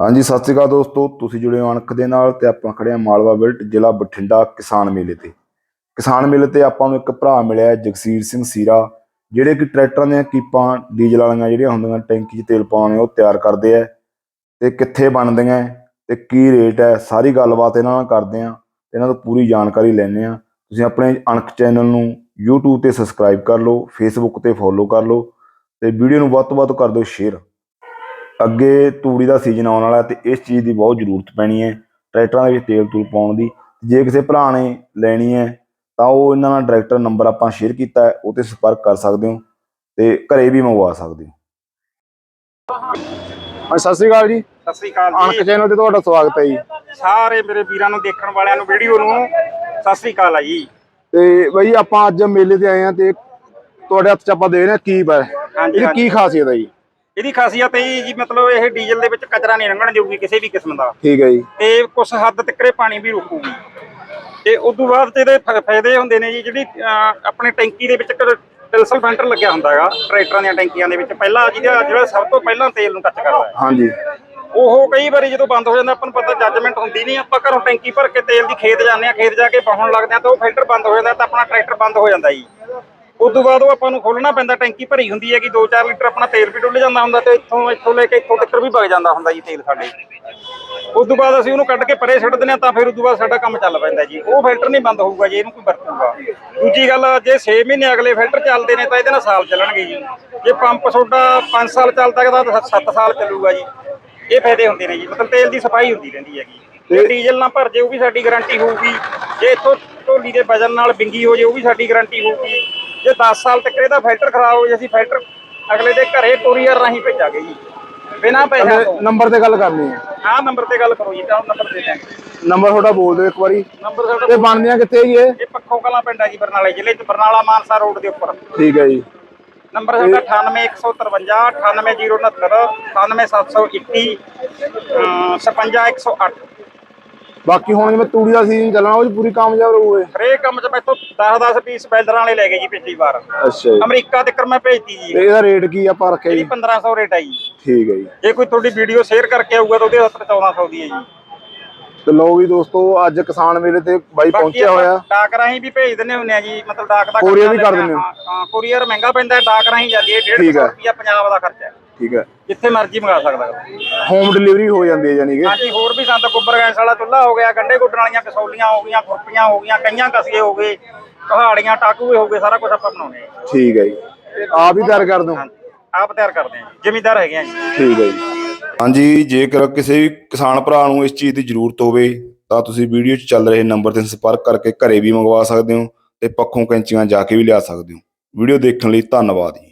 ਹਾਂਜੀ, ਸਤਿ ਸ਼੍ਰੀ ਅਕਾਲ ਦੋਸਤੋ। ਤੁਸੀਂ ਜੁੜੇ ਹੋ ਅਣਖ ਦੇ ਨਾਲ ਤੇ ਆਪਾਂ ਖੜੇ ਹਾਂ ਮਾਲਵਾ ਬਿਲਟ ਜ਼ਿਲ੍ਹਾ ਬਠਿੰਡਾ ਕਿਸਾਨ ਮੇਲੇ ਤੇ। ਕਿਸਾਨ ਮੇਲੇ ਤੇ ਆਪਾਂ ਨੂੰ ਇੱਕ ਭਰਾ ਮਿਲਿਆ ਜਗਸੀਰ ਸਿੰਘ ਸੀਰਾ, ਜਿਹੜੇ ਕਿ ਟਰੈਕਟਰਾਂ ਦੀਆਂ ਕੀਪਾਂ, ਡੀਜ਼ਲ ਵਾਲੀਆਂ ਜਿਹੜੀਆਂ ਹੁੰਦੀਆਂ, ਟੈਂਕੀ 'ਚ ਤੇਲ ਪਾਉਣੇ ਉਹ ਤਿਆਰ ਕਰਦੇ ਆ। ਤੇ ਕਿੱਥੇ ਬਣਦੀਆਂ ਹੈ ਤੇ ਕੀ ਰੇਟ ਹੈ, ਸਾਰੀ ਗੱਲਬਾਤ ਇਹਨਾਂ ਨਾਲ ਕਰਦੇ ਆ ਤੇ ਇਹਨਾਂ ਤੋਂ ਪੂਰੀ ਜਾਣਕਾਰੀ ਲੈਣੇ ਆ ਤੁਸੀਂ ਆਪਣੇ ਅਣਖ ਚੈਨਲ ਨੂੰ YouTube ਤੇ ਸਬਸਕ੍ਰਾਈਬ ਕਰ ਲਓ, Facebook ਤੇ ਫੋਲੋ ਕਰ ਲਓ ਤੇ ਵੀਡੀਓ ਨੂੰ ਵੱਧ ਤੋਂ ਵੱਧ ਕਰ ਦਿਓ ਸ਼ੇਅਰ ਅੱਗੇ ਤੂੜੀ ਦਾ ਸੀਜ਼ਨ ਆਉਣ ਵਾਲਾ ਤੇ ਇਸ ਚੀਜ਼ ਦੀ ਬਹੁਤ ਜ਼ਰੂਰਤ ਪੈਣੀ ਹੈ ਟਰੈਕਟਰਾਂ ਦੇ ਵਿੱਚ ਤੇਲ ਤੂਲ ਪਾਉਣ ਦੀ। ਜੇ ਕਿਸੇ ਭਰਾ ਨੇ ਲੈਣੀ ਹੈ ਤਾਂ ਉਹ ਇਹਨਾਂ ਨਾਲ ਡਾਇਰੈਕਟਰ ਨੰਬਰ ਆਪਾਂ ਸ਼ੇਅਰ ਕੀਤਾ ਹੈ ਉਹ ਤੇ ਸੰਪਰਕ ਕਰ ਸਕਦੇ ਹੋ ਤੇ ਘਰੇ ਵੀ ਮੰਗਵਾ ਸਕਦੇ ਹੋ। ਹਾਂ ਸਤਿ ਸ੍ਰੀ ਅਕਾਲ ਜੀ। ਸਤਿ ਸ੍ਰੀ ਅਕਾਲ ਜੀ। ਚੈਨਲ ਤੇ ਤੁਹਾਡਾ ਸਵਾਗਤ ਹੈ ਜੀ। ਸਾਰੇ ਮੇਰੇ ਵੀਰਾਂ ਨੂੰ ਦੇਖਣ ਵਾਲਿਆਂ ਨੂੰ ਵੀਡੀਓ ਨੂੰ ਸਤਿ ਸ੍ਰੀ ਅਕਾਲ ਆ ਜੀ। ਤੇ ਬਈ ਆਪਾਂ ਅੱਜ ਮੇਲੇ ਤੇ ਆਏ ਆ ਤੇ ਤੁਹਾਡੇ ਹੱਥ ਚ ਆਪਾਂ ਦੇ ਰਹੇ ਹਾਂ ਕੀਪ ਹੈ ਹਾਂਜੀ, ਇਹਦੀ ਕੀ ਖਾਸੀਅਤ ਹੈ ਜੀ? ਇਹਦੀ ਖਾਸੀਅਤ ਇਹ ਜੀ ਮਤਲਬ ਇਹ ਡੀਜ਼ਲ ਦੇ ਵਿੱਚ ਕਚਰਾ ਨਹੀਂ ਲੰਘਣ ਦੇਊਗੀ ਕਿਸੇ ਵੀ ਕਿਸਮ ਦਾ। ਠੀਕ ਹੈ ਜੀ। ਤੇ ਕੁਝ ਹੱਦ ਤੱਕ ਇਹ ਪਾਣੀ ਵੀ ਰੋਕੂਗੀ। ਤੇ ਉਸ ਤੋਂ ਬਾਅਦ ਤੇ ਇਹਦੇ ਫ- ਫਾਇਦੇ ਹੁੰਦੇ ਨੇ ਜੀ ਜਿਹੜੀ ਅਹ, ਆਪਣੇ ਟੈਂਕੀ ਦੇ ਵਿੱਚ ਇੱਕ ਟਿਲਸਲ ਫੈਂਟਰ ਲੱਗਿਆ ਹੁੰਦਾ ਹੈਗਾ ਟਰੈਕਟਰਾਂ ਦੀਆਂ ਟੈਂਕੀਆਂ ਦੇ ਵਿੱਚ। ਪਹਿਲਾਂ ਜਿਹਦਾ ਜਿਹੜਾ ਸਭ ਤੋਂ ਪਹਿਲਾਂ ਤੇਲ ਨੂੰ ਟੱਚ ਕਰਦਾ ਹੈ। ਹਾਂਜੀ। ਉਹ ਕਈ ਵਾਰੀ ਜਦੋਂ ਬੰਦ ਹੋ ਜਾਂਦਾ ਆਪਾਂ ਨੂੰ ਪਤਾ ਜੱਜਮੈਂਟ ਹੁੰਦੀ ਨਹੀਂ ਆਪਾਂ ਘਰੋਂ ਟੈਂਕੀ ਭਰ ਕੇ ਤੇਲ ਦੀ ਖੇਤ ਜਾਂਦੇ ਆ ਖੇਤ ਜਾ ਕੇ ਪਾਉਣ ਲੱਗਦੇ ਆ ਤਾਂ ਉਹ ਫਿਲਟਰ ਬੰਦ ਹੋ ਜਾਂਦਾ ਤਾਂ ਆਪਣਾ ਟਰੈਕਟਰ ਬੰਦ ਹੋ ਜਾਂਦਾ ਜੀ। ਉਸ ਤੋਂ ਬਾਅਦ ਉਹ ਆਪਾਂ ਨੂੰ ਖੋਲਣਾ ਪੈਂਦਾ ਟੈਂਕੀ ਭਰੀ ਹੁੰਦੀ ਹੈ ਕਿ 2-4 ਲੀਟਰ ਆਪਣਾ ਤੇਲ ਵੀ ਡੁੱਲ ਜਾਂਦਾ ਹੁੰਦਾ ਤੇ ਇੱਥੋਂ ਇੱਥੋਂ ਲੈ ਕੇ ਇੱਥੋਂ ਤੱਕ ਵੀ ਵਗ ਜਾਂਦਾ ਹੁੰਦਾ ਜੀ ਤੇਲ ਸਾਡੇ। ਉਸ ਤੋਂ ਬਾਅਦ ਅਸੀਂ ਉਹਨੂੰ ਕੱਢ ਕੇ ਪਰੇ ਛੱਡ ਦਿੰਦੇ ਆ ਤਾਂ ਫਿਰ ਉਸ ਤੋਂ ਬਾਅਦ ਸਾਡਾ ਕੰਮ ਚੱਲ ਪੈਂਦਾ ਜੀ। ਉਹ ਫਿਲਟਰ ਨਹੀਂ ਬੰਦ ਹੋਊਗਾ ਜੀ ਇਹਨੂੰ ਕੋਈ ਵਰਤੂਗਾ। ਦੂਜੀ ਗੱਲ ਜੇ 6 ਮਹੀਨੇ ਅਗਲੇ ਫਿਲਟਰ ਚੱਲਦੇ ਨੇ ਤਾਂ ਇਹਦੇ ਨਾਲ ਸਾਲ ਚੱਲਣਗੇ ਜੀ। ਜੇ ਪੰਪ ਤੁਹਾਡਾ 5 ਸਾਲ ਚੱਲਦਾ ਤਾਂ 7 ਸਾਲ ਚੱਲੂਗਾ ਜੀ। ਇਹ ਫਾਇਦੇ ਹੁੰਦੇ ਨੇ ਜੀ ਮਤਲਬ ਤੇਲ ਦੀ ਸਫ਼ਾਈ ਹੁੰਦੀ ਰਹਿੰਦੀ ਹੈਗੀ। ਜੇ ਡੀਜ਼ਲ ਨਾ ਭਰ ਜੇ ਉਹ ਵੀ ਸਾਡੀ ਗਾਰੰਟੀ ਹੋਊਗੀ। ਜੇ ਇੱਥੋਂ ਢੋਲੀ ਦੇ ਵਜਨ ਨਾਲ ਬਿੰਗੀ ਹੋ ਜੇ ਉਹ ਵੀ ਸਾਡੀ ਗਾਰੰਟੀ ਹੋਊਗੀ। ਜੇ 10 ਸਾਲ ਤੱਕ ਇਹਦਾ ਫਿਲਟਰ ਖਰਾਬ ਹੋ ਜੇ ਅਸੀਂ ਫਿਲਟਰ ਅਗਲੇ ਦੇ ਘਰੇ ਕੋਰੀਅਰ ਰਾਹੀਂ ਭੇਜਾਂਗੇ ਜੀ। ਬਿਨਾਂ ਪੈਸਿਆਂ ਤੋਂ। ਨੰਬਰ ਤੇ ਗੱਲ ਕਰਨੀ ਹੈ। ਆਹ ਨੰਬਰ ਤੇ ਗੱਲ ਕਰੋ ਜੀ ਤਾਂ ਨੰਬਰ ਦੇ ਦਿਆਂਗੇ। ਨੰਬਰ ਤੁਹਾਡਾ ਬੋਲ ਦਿਓ ਇੱਕ ਵਾਰੀ। ਨੰਬਰ ਸਾਡਾ ਤੇ ਬਣਦੀਆਂ ਕਿੱਥੇ ਜੀ ਇਹ? ਇਹ ਪੱਖੋ ਕਲਾਂ ਪਿੰਡ ਹੈ ਜੀ ਬਰਨਾਲੇ ਜ਼ਿਲ੍ਹੇ ਚ ਬਰਨਾਲਾ ਮਾਨਸਾ ਰੋਡ ਦੇ ਉੱਪਰ। ਠੀਕ ਹੈ ਜੀ। ਨੰਬਰ ਸਾਡਾ 98153 98069 98721 56108 ਬਾਕੀ ਹੁਣ ਜਿਵੇਂ ਤੂੜੀ ਦਾ ਸੀਜ਼ਨ ਚੱਲਣਾ ਉਹ ਪੂਰੀ ਕਾਮਯਾਬ ਰਹੂਗੇ। ਹਰੇਕ ਕੰਮ 'ਚ ਮੈਥੋਂ 10-10 ਪੀਸ ਬੈਲਰਾਂ ਵਾਲੇ ਲੈ ਗਏ ਜੀ ਪਿਛਲੀ ਵਾਰ। ਅੱਛਾ ਜੀ। ਅਮਰੀਕਾ ਤੱਕ ਮੈਂ ਭੇਜਤੀ ਜੀ। ਤੇ ਇਹਦਾ ਰੇਟ ਕੀ ਆਪਾਂ ਰੱਖਿਆ ਜੀ? 1500 ਰੇਟ ਹੈ ਜੀ। ਠੀਕ ਹੈ ਜੀ। ਜੇ ਕੋਈ ਤੁਹਾਡੀ ਵੀਡੀਓ ਸ਼ੇਅਰ ਕਰਕੇ ਆਊਗਾ ਤਾਂ ਉਹਦੇ ਹੱਥ 1400 ਦੀ ਹੈ ਜੀ। ਤੇ ਲੋ ਵੀ ਦੋਸਤੋ ਅੱਜ ਕਿਸਾਨ ਮੇਲੇ ਤੇ ਬਾਈ ਪਹੁੰਚਿਆ ਹੋਇਆ। ਡਾਕ ਰਾਹੀਂ ਵੀ ਭੇਜ ਦਿੰਦੇ ਹੁੰਦੇ ਆ ਜੀ ਮਤਲਬ ਡਾਕ ਦਾ ਖਰਚਾ ਵੀ ਕਰ ਦਿੰਦੇ ਹੋ? ਕੋਰੀਅਰ ਮਹਿੰਗਾ ਪੈਂਦਾ ਹੈ, ਡਾਕ ਰਾਹੀਂ ਜਾਂਦੀ ਹੈ ਠੀਕ 150 ਹੈ। ਰੁਪਿਆ ਪੰਜਾਬ ਦਾ ਖਰਚਾ ਹੈ। ਠੀਕ ਹੈ। ਜਿੱਥੇ ਮਰਜ਼ੀ ਮੰਗਾ ਸਕਦਾ ਹੋਮ ਡਿਲੀਵਰੀ ਹੋ ਜਾਂਦੀ ਹੈ ਯਾਨੀ ਕਿ। ਹਾਂਜੀ ਹੋਰ ਵੀ ਸੰਤ ਕੁੱਬਰ ਗੈਸ ਵਾਲਾ ਚੁੱਲ੍ਹਾ ਹੋ ਗਿਆ ਗੰਡੇ ਗੁੱਡਣ ਵਾਲੀਆਂ ਕਸੌਲੀਆਂ ਹੋ ਗਈਆਂ ਖੁਰਪੀਆਂ ਹੋ ਗਈਆਂ ਕਈਆਂ ਕਸੀਏ ਹੋ ਗਏ ਪਹਾੜੀਆਂ ਟਾਕੂਏ ਹੋ ਗਏ ਸਾਰਾ ਕੁਝ ਆਪਾਂ ਬਣਾਉਂਦੇ ਜੀ। ਠੀਕ ਹੈ ਜੀ। ਆਪ ਹੀ ਤਿਆਰ ਕਰ ਦੋ ਆਪ ਤਿਆਰ ਕਰਦੇ ਜੀ ਜ਼ਿਮੀਦਾਰ ਹੈਗੇ ਆ ਜੀ। ਠੀਕ ਹੈ ਜੀ। ਹਾਂਜੀ, ਜੇਕਰ ਕਿਸੇ ਵੀ ਕਿਸਾਨ ਭਰਾ ਨੂੰ ਇਸ ਚੀਜ਼ ਦੀ ਜ਼ਰੂਰਤ ਹੋਵੇ, ਤਾਂ ਤੁਸੀਂ ਵੀਡੀਓ 'ਚ ਚੱਲ ਰਹੇ ਨੰਬਰ ਤੇ ਸੰਪਰਕ ਕਰਕੇ ਘਰੇ ਵੀ ਮੰਗਵਾ ਸਕਦੇ ਹੋ ਤੇ ਪੱਖੋਂ ਕੈਂਚੀਆਂ ਜਾ ਕੇ ਵੀ ਲਿਆ ਸਕਦੇ ਹੋ। ਵੀਡੀਓ ਦੇਖਣ ਲਈ ਧੰਨਵਾਦ ਜੀ।